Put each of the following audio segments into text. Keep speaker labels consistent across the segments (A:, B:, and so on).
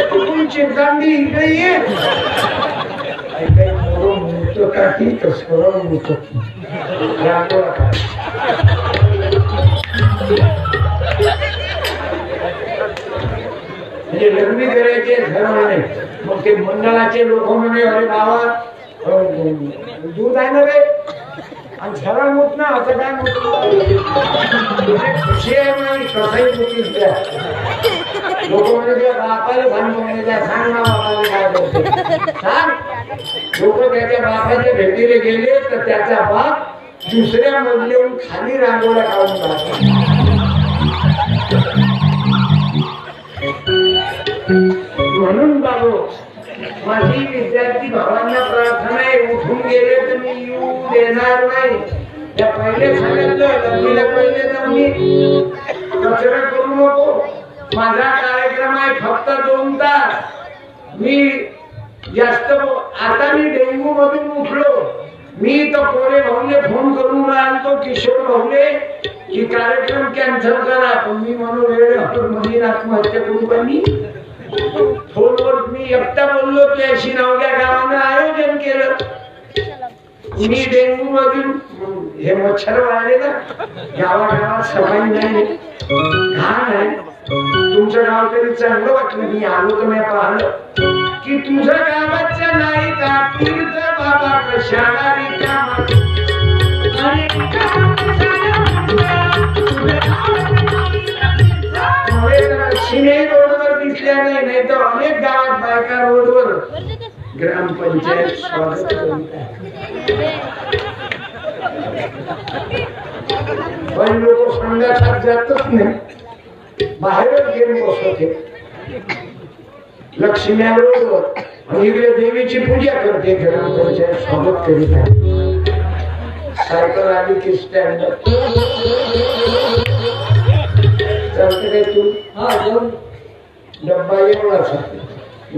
A: अगोदर इकडे ये काही काही पोरं म्हणजे लग्न करायचे ठरवलं मग ते मंडळाचे लोक म्हणे अरे बाबा दूध आहे ना रे? आणि सरळ होत ना असं काय मुत खुशी आहे म्हणून कसंही मुतीस द्या लोक म्हणजे बापाला सांगतो म्हणजे त्या सांग ना बापाला काय करते. सांग. लोक त्याच्या बापाच्या भेटीला गेले तर त्याचा बाप दुसऱ्या मजल्याहून खाली रांगोळ्या काढून टाकतो. म्हणून बाबू माझी विद्यार्थी भावांना प्रार्थना आहे उठून गेले तर मी येऊ देणार नाही. त्या पहिले सांगितलं लग्नीला पहिले तर मी कचरा करू नको माझा कार्यक्रम आहे फक्त दोन तास. मी जास्त आता मी डेंगू मधून उठलो. मी तर कोरे भाऊले फोन करून आणतो किशोर भाऊने की कार्यक्रम कॅन्सल करा. पण मी म्हणून वेळमध्ये आत्महत्या करू का मी? फोनवर मी एकटा बोललो की अशी नवऱ्या गावानं आयोजन केलं मी डेंगू मधून हे मच्छर वाढले ना गावागावात सफाई नाही घाण आहे तुमचं गाव तरी चांगलं वाटलं मी आलो तर मी पाहिलं की तुझ्या गावाच्या नाही का तीर्थ बाबा कशाला रिकामा शिने रोडवर दिसल्या नाही नाही तर अनेक गावात बायका रोडवर ग्रामपंचायत स्वागत पण लोक संघात जातच नाही. बाहेरच गेम बसवते. लक्ष्मी रोडवर. इकडे देवीची पूजा करते ग्रामपंचायत स्वागत करीत आहे. सायकल आली की स्टँड चालतं काय तू?
B: हा
A: डब्बा एवढाचा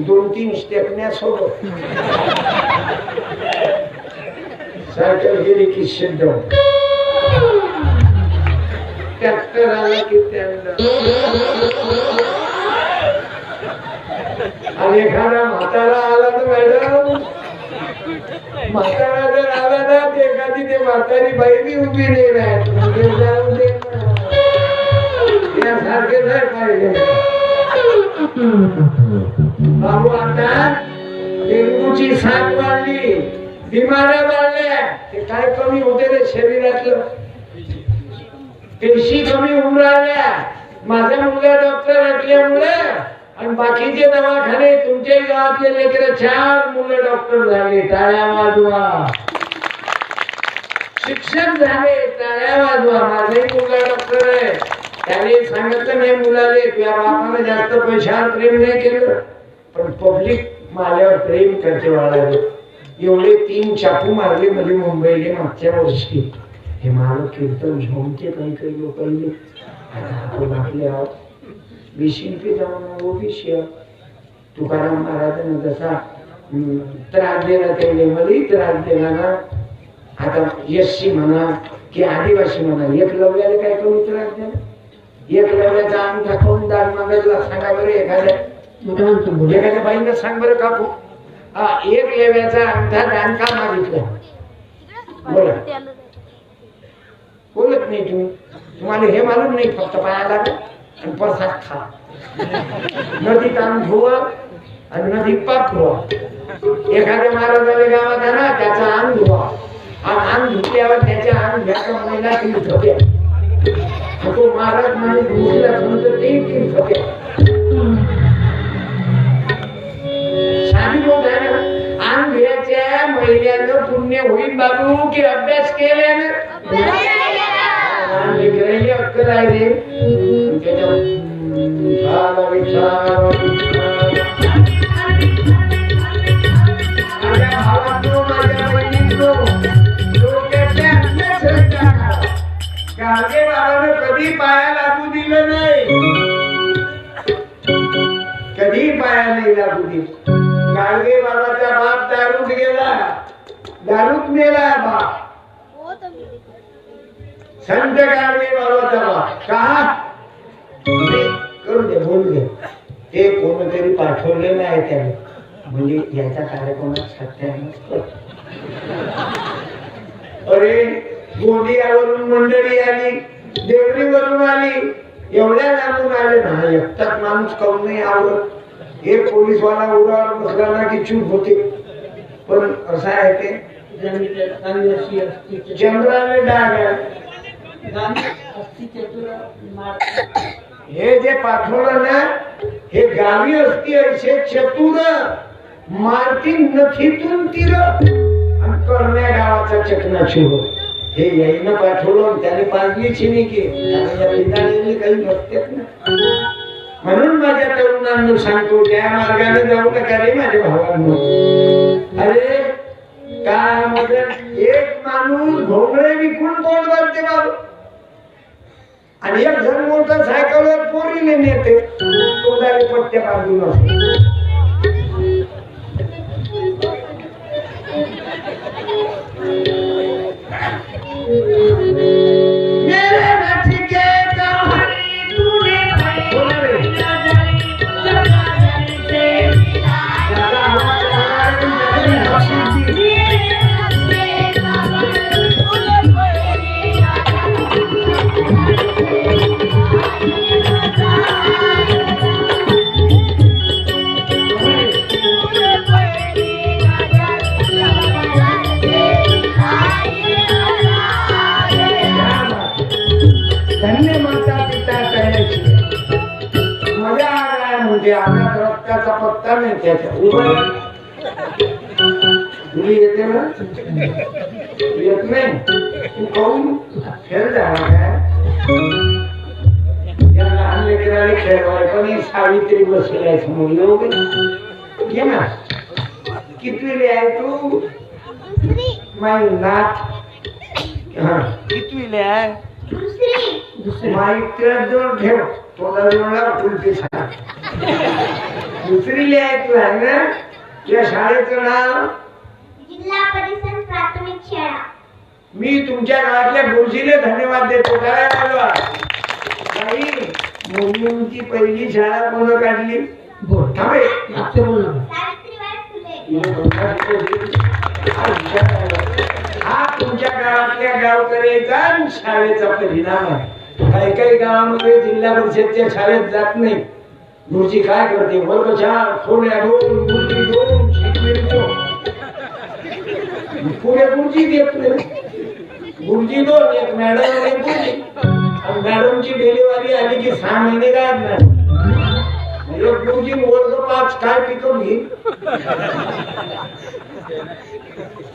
A: दोन तीन स्टेपण्या सोबत सायकल गेली की सिद्ध ट्रॅक्टर आला की त्यांना. आणि एखादा म्हातारा आला तर मॅडम म्हातारा जर आला ना ते एखादी ते म्हातारी बाई बी उभी नाही राहत. म्हणजे जाऊ दे ना. यासारखे नाही पाहिजे बाबू आता डेंगूची साथ वाढली बिमाऱ्या वाढल्या ते काय कमी होते रे शरीरातलं? पेशी कमी होऊन राहिल्या. माझा मुलगा डॉक्टर असल्यामुळे आणि बाकीचे दवाखाने तुमच्या गावातले लेकर चार मुलं डॉक्टर झाले टाळ्या वाजवा. शिक्षण झाले टाळ्या वाजवा. माझाही मुलगा डॉक्टर आहे. त्याने सांगितलं नाही मुलाले या बापाने जास्त पैशावर प्रेम नाही केलं. पण पब्लिक माझ्यावर प्रेम करते वाढावे एवढे तीन चाकू मारले मध्ये मुंबईले मागच्या वर्षी. हे मला कीर्तन झोमते काही काही लोकांनी. आपण आपले आहोत. विशिंपी जाऊन ओबीसी तुकाराम महाराजांना जसा त्रास देणार त्याने मलाही त्रास देणार ना. आता एससी म्हणा की आदिवासी म्हणा एक लवल्याला काय करून त्रास द्या एक लवल्याचा अंगठा कोण दान मागायला सांगा बरं एखाद्या एखाद्या बाईंना सांग बरं काकू. हा एक लेव्याचा अंगठा दान का मागितलं? बोला. बोलत नाही तुम्ही. तुम्हाला हे मालूम नाही फक्त पाया लागत आणि प्रसाद खा. नदीत अंग धुवा आणि नदीत पाप धुवा. एखाद्या महाराजाला गावात ना त्याचा अंग धुवा. आणि अंग धुतल्यावर त्याच्या अंग घ्यायचा महिला द्या मग तो महाराज म्हणजे दुसऱ्या संत ते तीर्थ द्या साधी गोष्ट आहे ना अंग घ्यायच्या महिन्यानं पुण्य होईल बाबू की अभ्यास केल्यानं? अक्कल आहे रे. त्याच्या विचार गाडगे बाबानं कधी पाया लागू दिलं नाही. कधी पाया नाही लागू दिलं. गाडगे बाबाचा बाप दारूत गेला. दारूत मेला बाप. संत गाडगे बाबाचा बाप. का? करू दे बोलू दे. ते कोणतरी पाठवले नाही त्याने. म्हणजे याचा कार्यक्रमात सत्यानाश कर. अरे गोंदियावरून मंडळी आली देवळीवरून आली. एवढ्या लांबून आले ना एकटाच माणूस काऊन नाही आवडत हे पोलीसवाला उरावर बसला ना की चूप होते. पण असं आहे ते चंद्राने डाग हे जे पाठवलं ना हे गावी असती असे चतुर मारती नथीतून तिर. आणि करण्या गावाचा चकनाचूर हे याईनं पाठवलं त्याने पाजली चिनी की कारण या काही नसतेच ना. म्हणून माझ्या तरुणांना सांगतो त्या मार्गाने जाऊ नका रे माझ्या भावांनो. अरे काळामध्ये एक माणूस भोंगळे विकून पोट भरते बाबा. आणि एक जण मोटरसायकलवर पोरीने नेते. तोंडाने पट्ट्या बांधून नाही त्याच्या तुला येते ना येत नाही तू काऊन काय लहान खेळवाय पण ही सावित्री बसलेली आहे समोर येऊ बे. ये ना कितवीली आहे तू माई नाथ हा कितवीली आहे
B: दुसरी
A: माईक जवळ ठेव तोंडा जोडला उलटी सांग. दुसरी लिहाय तू आहे ना या शाळेचं नाव?
C: जिल्हा परिषद प्राथमिक शाळा.
A: मी तुमच्या गावातल्या गुरुजीले धन्यवाद देतो. काय बोलवा? काही मुलींची पहिली शाळा कोण काढली? थांबे
B: मागचं बोल
A: हा तुमच्या गावातल्या गावकऱ्याचा शाळेचा परिणाम आहे. काही काही गावामध्ये जिल्हा परिषदच्या शाळेत जात नाही. गुरुजी काय करते? वर्ग चार थोड्या दोन मुलगी दोन शिकवेल दोन. पुढे गुरुजी देत नाही. गुरुजी दोन एक मॅडम आणि गुरुजी आणि मॅडमची डिलिव्हरी आली की सहा महिने नाही. एक गुरुजी वर्ग पाच काय घेईल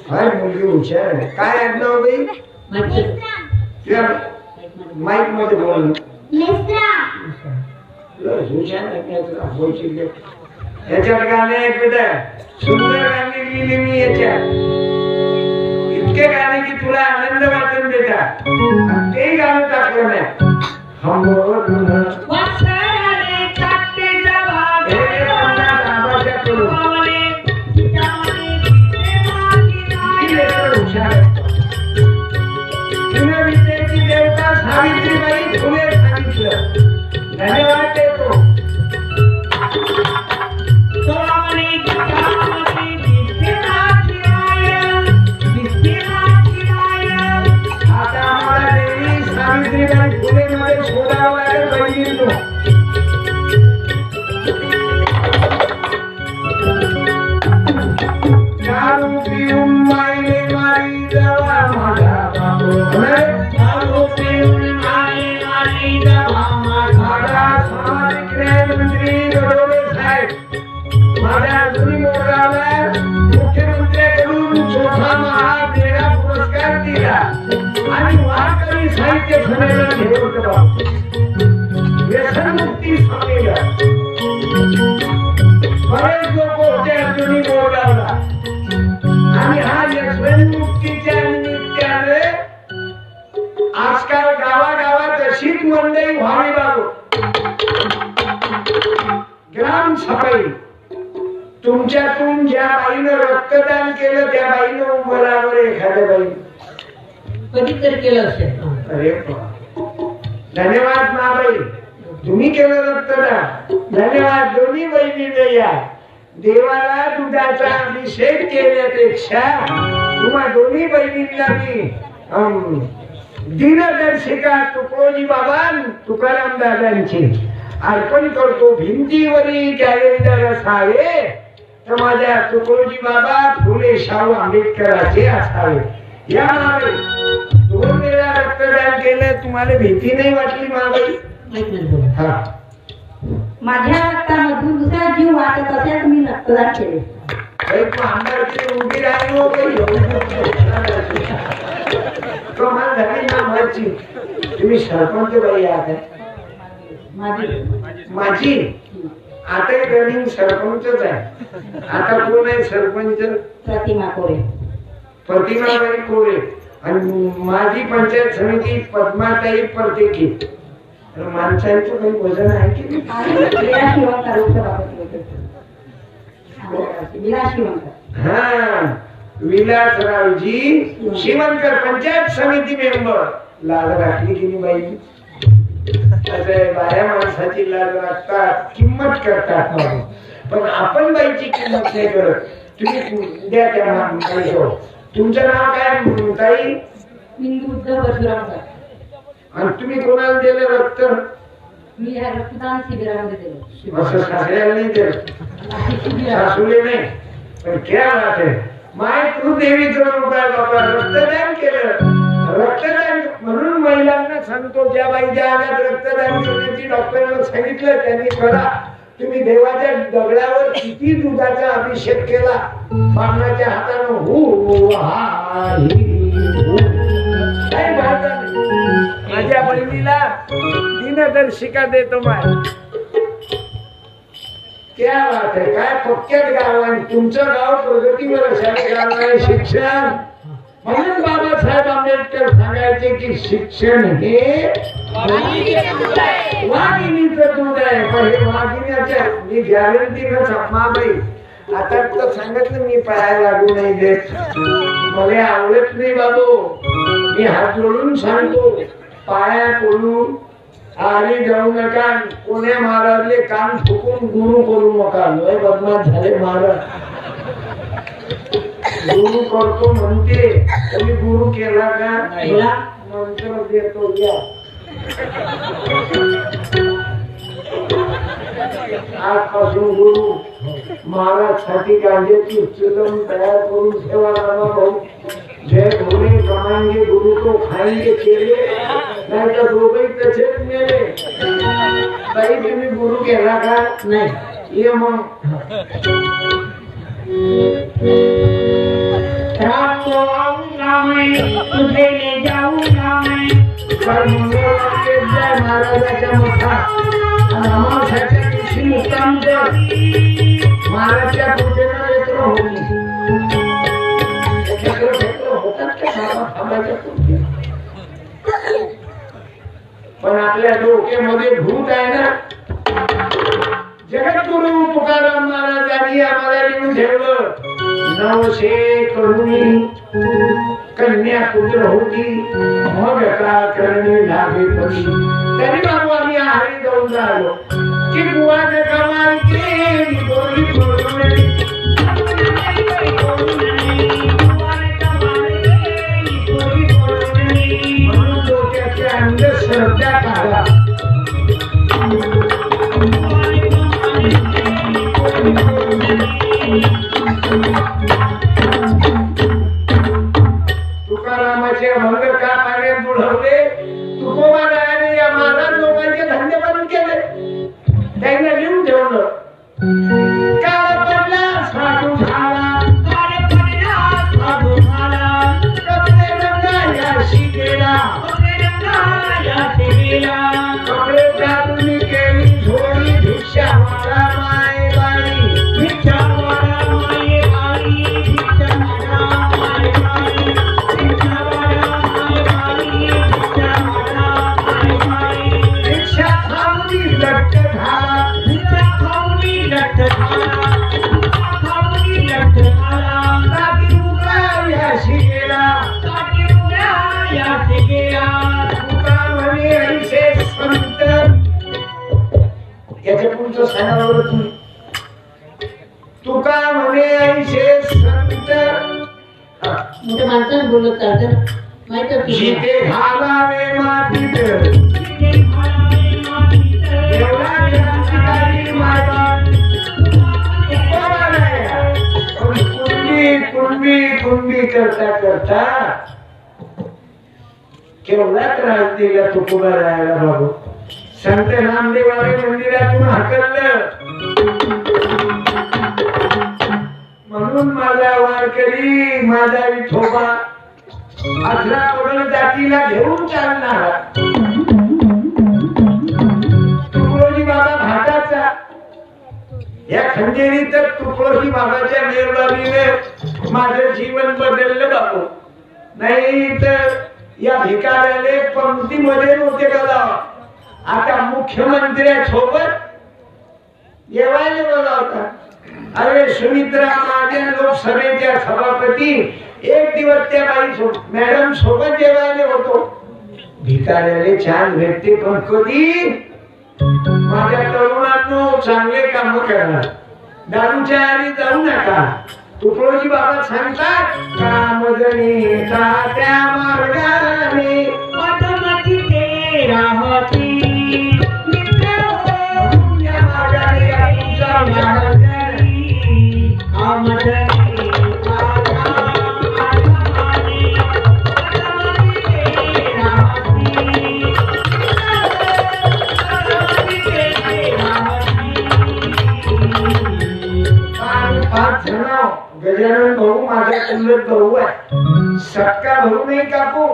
A: काय मुलगी हुशार काय आडनाव बाई? माईकमध्ये बोल याच्यावर याच्यात गाणे आहेत सुंदर गाणी लिहिली मी याच्यात इतके गाणे की तुला आनंद वाटून देतात ते गाणं टाकलं नाही हम शोधावं लागेल बहिणींनो मोरगावला आणि हा व्यसनमुक्तीच्या निमित्ताने आजकाल गावागावात अशीच मंडळी व्हावी बाबू. ग्राम सफाई. तुमच्यातून ज्या बाईनं रक्तदान केलं त्या बाईनं उभं राहावं एखाद्या बाई
B: कधीतरी केलं असेल.
A: अरे. धन्यवाद माबाई. तुम्ही केलं रक्तदान. धन्यवाद दोन्ही बहिणीने या. देवाला दुधाचा अभिषेक केल्यापेक्षा तुम्हा दोन्ही बहिणींना मी दिनदर्शिका तुकोजी बाबा तुकाराम दादांची अर्पण करतो. भिंतीवरी कॅलेंडर असावे तर माझ्या तुकोजी बाबा फुले शाहू आंबेडकरांचे असावे. या दोन वेळा रक्तदान केलं. तुम्हाला भीती नाही वाटली माबाई. हा.
B: माझ्या रक्तामधून दुसरा जीव वाटत मी रक्तदान केले.
A: हो तुम्ही सरपंच बाई आहात?
B: माझी.
A: आता रनिंग सरपंचच आहे. आता कोण आहे सरपंच?
B: प्रतिमा कोरे.
A: प्रतिमाबाई कोरे. आणि माझी पंचायत समिती पद्माताई परतेकी तर माणसांचं काही वजन आहे की नाही? हा विलासरावजी शिवणकर पंचायत समिती मेंबर. लाज राखली की नाही बाई? असं बाया माणसाची लाज राखतात किंमत करतात. पण आपण बाईची किंमत नाही करत. तुम्ही द्या त्या बाईजवळ. तुमचं नाव काय ताई?
B: हिंदू उद्धव परशुरामकर
A: आणि तुम्ही कोणाला दिलं रक्त?
B: मी ह्या रक्तदान शिबिरामध्ये दिलो.
A: असं सासऱ्याला नाही दिलं सासूले नाही पण क्या बात आहे माय तू देवीचं रूप आहे बाबा रक्तदान केलं. रक्तदान म्हणून महिलांना सांगतो ज्या बाईच्या अंगात रक्तदान करण्याची डॉक्टरांना सांगितलं त्यांनी करा. तुम्ही देवाच्या दगडावर किती दुधाचा अभिषेक केला. बाणाच्या हातानं हु हा माझ्या बहिणीला दिनदर्शिका देतो माय. क्या बात आहे काय पक्क्यात गाव आहे. तुमचं गाव प्रगतीवर असायला गाव आहे शिक्षण. म्हणून बाबासाहेब आंबेडकर सांगायचे की शिक्षण हे वाघिणीचं दूध आहे. पण हे वाघिण्याच्या मी गॅरंटी न माबाई आता तर सांगितलं मी पाया लागू नाही देत. मला आवडत नाही बाबू. मी हात जोडून सांगतो. पाया पडून आणि जाऊ नका. कोण्या महाराजले कान फुकून गुरु करू नका. लय बदमाश झाले महाराज. गुरु करतो म्हणते. तुम्ही गुरु केला का. मंत्र देतो या. आजपासून गुरु महाराजसाठी गांजेची उच्चतम तयार करून ठेवा भाऊ. जय भोले कमाएंगे गुरु को खाएंगे केले नाही तर दोघही तसेच मेले ताई तुम्ही गुरु केला का
B: नाही
A: ये मग
B: रामो आऊंगा मैं तुझे ले जाऊंगा मैं
A: तर मंगळवारचे जय महाराजाच्या मठात आणि अमावस्याच्या दिवशी मुक्काम कर महाराजच्या पूजेनं लेकरं होती का पण आपल्या डोक्यामध्ये भूत आहे ना. जगद्गुरु तुकाराम महाराजांनी आम्हाला लिहून ठेवलं. नवशे करुणी कन्या पुत्र होती. मग का करणे लागे पती तरी बाबू आम्ही आहारी जाऊन राहिलो. की बुवा कमाल केली तुमचं सांगा बरं तुम्ही तुका म्हणे संत. हा.
B: मोठ्या माणसाने बोलत चालतं. माहीत?
A: जिथे घालावे मातीत. एवढा क्रांतिकारी करता करता. केवढा त्रास दिला तुकोबा राहायला बाबू. संत नामदेवाने मंदिरातून हाकललं. म्हणून माझा वारकरी माझा विठोबा अठरा पगड जातीला घेऊन चालणार. तुकडोजी बाबा भाटाचा या खंडेरी तर तुकडोजी बाबाच्या मेहरबानीने माझं जीवन बदललं बाबू नाही तर या भिकाऱ्याने पंक्तीमध्ये नव्हते का आता मुख्यमंत्र्यासोबत जेवायला बोलावता अरे सुमित्रा महाजन लोकसभेच्या सभापती एक दिवस त्या बाई सोबत मॅडम सोबत जेवायला होतो. भिकाऱ्याले छान भेटते पण कधी? माझ्या तरुणांनो चांगले काम करणार. दारूच्या आधी जाऊ नका. तुकडोजी बाबा सांगतात कामजनीचा त्या मार्गाने. गजानन भाऊ माझा चुलत भाऊ आहे सक्का भाऊ नाही काकू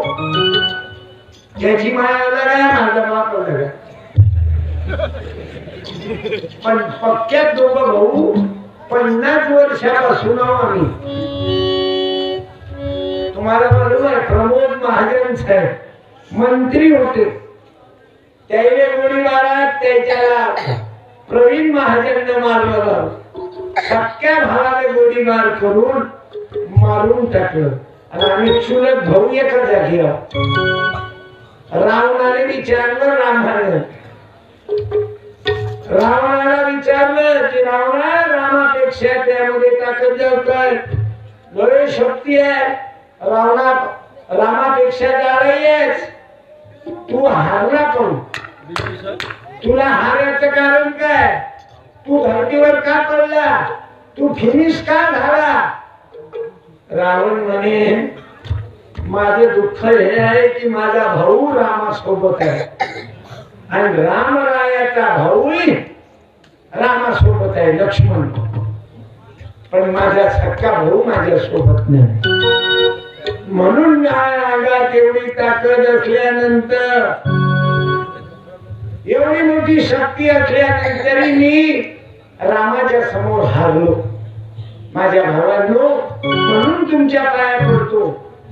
A: ज्याची माया अलग आहे माझा बाप अलग आहे पण पक्क्यात दोघं भाऊ पन्नास वर्षापासून आहो आम्ही. तुम्हाला मालूम आहे प्रमोद महाजन साहेब मंत्री होते. त्याने गोळी मारत त्याच्याला प्रवीण महाजनने मारलं पक्क्या भावाने गोळीमार करून मारून टाकलं. आणि आम्ही चुलत भाऊ एका जागी रावणाने विचारलं रामाने रावणाला विचारलं की रावणा रामापेक्षा त्यामध्ये ताकद जाऊ काय बरे शक्ती आहे. रावणा रामापेक्षा जाळी तू हारला पण. तुला हारायचं कारण काय? तू धरतीवर का पडला? तू फिनिश का झाला? रावण म्हणे माझे दुःख हे आहे की माझा भाऊ रामासोबत आहे. आणि रामरायाचा भाऊही रामासोबत आहे लक्ष्मण पण माझा सख्खा भाऊ माझ्या सोबत नाही. म्हणून अंगात एवढी ताकद असल्यानंतर एवढी मोठी शक्ती असल्यानंतरही मी रामाच्या समोर हारलो. माझ्या भावांनो म्हणून तुमच्या पाया पडतो.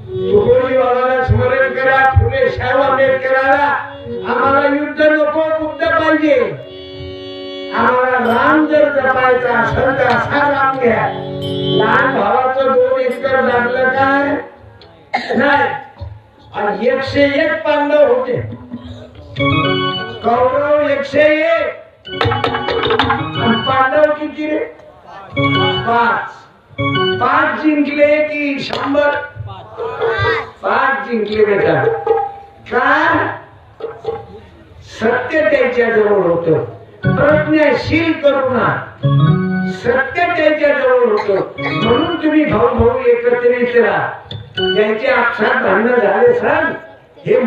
A: तुकोजी बाबाला स्मरण करा फुले साहेब आंबेडकराला आम्हाला युद्ध नको बुद्ध पाहिजे. आम्हाला राम जर जपायचा असेल तर असा राम घ्या. लहान भावाचं दोन एकर लागलं काय? नाही. आणि एकशे एक पांडव होते. कौरव एकशे एक. आणि पांडव किती? रे पाच. पाच जिंकले की शंभर? पाच जिंकले बेटा. का? सत्य त्याच्याजवळ होत. प्रज्ञाशील करुणा सत्य त्याच्याजवळ होत. म्हणून तुम्ही भाऊ भाऊ एकत्रित राहा. त्यांचे अक्षर भांडण झाले सांग हे